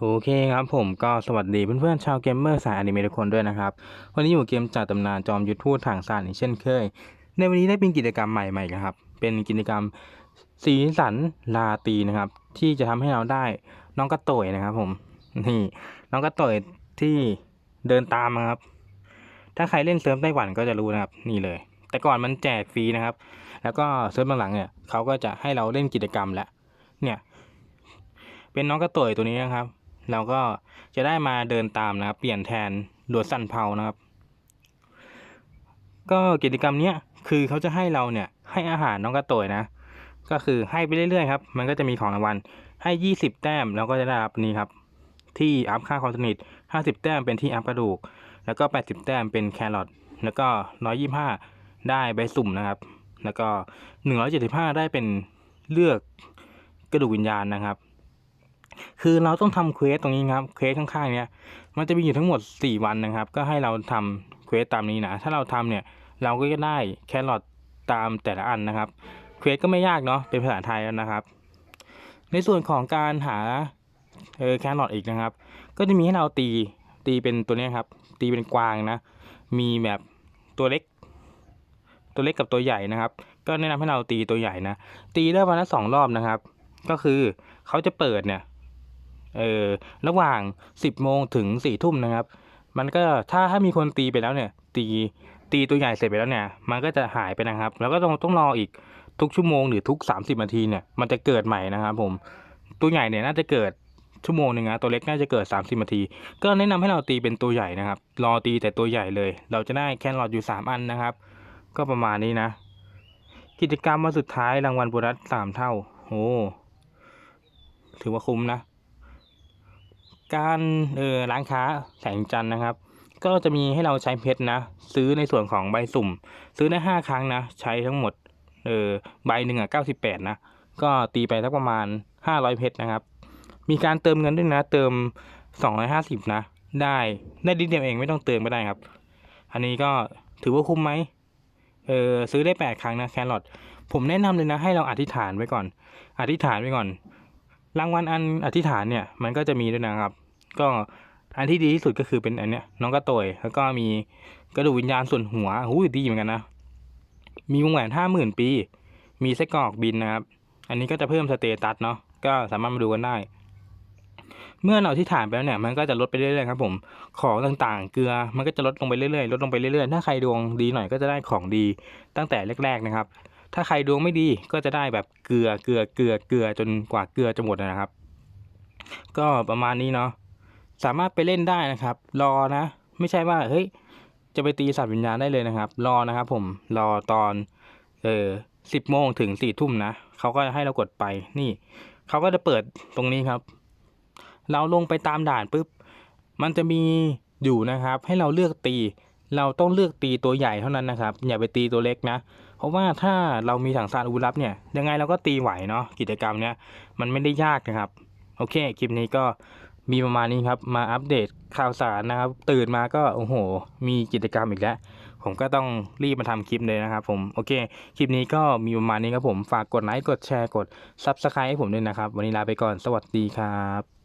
โอเคครับผมก็สวัสดีเพื่อนๆชาวเกมเมอร์สายอนิเมะทุกคนด้วยนะครับ วันนี้อยู่เกมจากตำนานจอมยุทธพูดทางสารอีกเช่นเคย ในวันนี้ได้เป็นกิจกรรมใหม่ๆนะครับ เป็นกิจกรรมสีสันลาตรีนะครับ ที่จะทำให้เราได้น้องกระต่อยนะครับ ผมนี่น้องกระต่อยที่เดินตามนะครับ ถ้าใครเล่นเซิร์ฟไต้หวันก็จะรู้นะครับ นี่เลย แต่ก่อนมันแจกฟรีนะครับ แล้วก็เซิร์ฟหลังๆเนี่ยเขาก็จะให้เราเล่นกิจกรรมแล้วเนี่ย เป็นน้องกระต่อยตัวนี้นะครับ เราก็จะได้มาเดินตามนะครับ เปลี่ยนแทนดวดสันเผานะครับ ก็กิจกรรมเนี้ยคือเขาจะให้เราเนี่ยให้อาหารน้องกระต่ยนะ ก็คือให้ไปเรื่อยๆครับ มันก็จะมีของรางวัลให้ยี่สิบแต้มเราก็จะได้รับนี่ครับ ที่อัพค่าความสนิทห้าสิบแต้มเป็นที่อัพกระดูก แล้วก็แปดสิบแต้มเป็นแครอทแล้วก็ร้อยี่ห้าได้ใบสุ่มนะครับ แล้วก็หนึ่งร้อยเจ็ดสิบห้าได้เป็นเลือกกระดูกวิญญาณนะครับ คือเราต้องทำเควสตรงนี้ครับเควสข้างๆเนี้ยมันจะมีอยู่ทั้งหมด 4 วันนะครับ ก็ให้เราทำเควสตามนี้นะถ้าเราทำเนี่ยเราก็จะได้แครอทตามแต่ละอันนะครับเควสก็ไม่ยากเนาะเป็นภาษาไทยแล้วนะครับ ในส่วนของการหาเออแครอทอีกนะครับ ก็จะมีให้เราตีตีเป็นตัวนี้ครับ ตีเป็นกวางนะ มีแบบตัวเล็ก ตัวเล็กกับตัวใหญ่นะครับ ก็แนะนำให้เราตีตัวใหญ่นะ ตีได้วันละสองรอบนะครับ ก็คือเขาจะเปิดเนี่ย เออระหว่าง 10โมงถึง4ทุ่มนะครับ มันก็ถ้าถ้ามีคนตีไปแล้วเนี่ย ตีตีตัวใหญ่เสร็จไปแล้วเนี่ย มันก็จะหายไปนะครับ แล้วก็ต้องต้องรออีกทุกชั่วโมงหรือทุก 30นาทีเนี่ยมันจะเกิดใหม่นะครับ ผมตัวใหญ่เนี่ยน่าจะเกิดชั่วโมงหนึ่งนะตัวเล็กน่าจะเกิด 30นาที ก็แนะนำให้เราตีเป็นตัวใหญ่นะครับ รอตีแต่ตัวใหญ่เลย เราจะได้แค่รอทอยู่ 3 อันนะครับ ก็ประมาณนี้นะ กิจกรรมวันสุดท้ายรางวัลโบนัสสามเท่าโอ้ถือว่าคุ้มนะ การเออร้านค้าแสงจันทร์นะครับ ก็จะมีให้เราใช้เพชรนะ ซื้อในส่วนของใบสุ่ม ซื้อได้ห้าครั้งนะ ใช้ทั้งหมดเออใบหนึ่งอะเก้าสิบแปดนะ ก็ตีไปสักประมาณห้าร้อยเพชรนะครับ มีการเติมเงินด้วยนะ เติมสองร้อยห้าสิบนะ ได้ได้ดิเดียวเองไม่ต้องเติมก็ได้ครับ อันนี้ก็ถือว่าคุ้มไหมเออซื้อได้แปดครั้งนะแครอทผมแนะนำเลยนะให้เราอธิษฐานไว้ก่อน อธิษฐานไว้ก่อน รางวัลอันอธิษฐานเนี่ยมันก็จะมีด้วยนะครับ ก็อันที่ดีที่สุดก็คือเป็นอันเนี้ยน้องกระโตยแล้วก็มีกระดูกวิญญาณส่วนหัวหูดีเหมือนกันนะ มีวงแหวนห้าหมื่นปี มีไส้กรอกบินนะครับ อันนี้ก็จะเพิ่มสเตตัสเนาะก็สามารถมาดูกันได้ เมื่อเราที่ฐานไปแล้วเนี่ยมันก็จะลดไปเรื่อยๆครับผมของต่างๆ เกลือมันก็จะลดลงไปเรื่อยๆลดลงไปเรื่อยๆถ้าใครดวงดีหน่อยก็จะได้ของดีตั้งแต่แรก ๆนะครับ ถ้าใครดวงไม่ดีก็จะได้แบบเกลือเกลือเกลือเกลือจนกว่าเกลือจะหมดนะครับ ก็ประมาณนี้เนาะสามารถไปเล่นได้นะครับ รอนะ ไม่ใช่ว่าเฮ้ยจะไปตีสัตว์วิญญาณได้เลยนะครับ รอนะครับ ผมรอตอนเออสิบโมงถึงสี่ทุ่มนะเขาก็ให้เรากดไปนี่เขาก็จะเปิดตรงนี้ครับ เราลงไปตามด่านปุ๊บมันจะมีอยู่นะครับ ให้เราเลือกตี เราต้องเลือกตีตัวใหญ่เท่านั้นนะครับ อย่าไปตีตัวเล็กนะ เพราะว่าถ้าเรามีถังซานอาวุธลับเนี่ยยังไงเราก็ตีไหวเนาะกิจกรรมเนี้ยมันไม่ได้ยากนะครับ โอเคคลิปนี้ก็มีประมาณนี้ครับ มาอัปเดตข่าวสารนะครับ ตื่นมาก็โอ้โห มีกิจกรรมอีกแล้ว ผมก็ต้องรีบมาทำคลิปเลยนะครับผมโอเค คลิปนี้ก็มีประมาณนี้ครับผมฝากกดไลค์กดแชร์กด Subscribe ให้ผมด้วยนะครับ วันนี้ลาไปก่อนสวัสดีครับ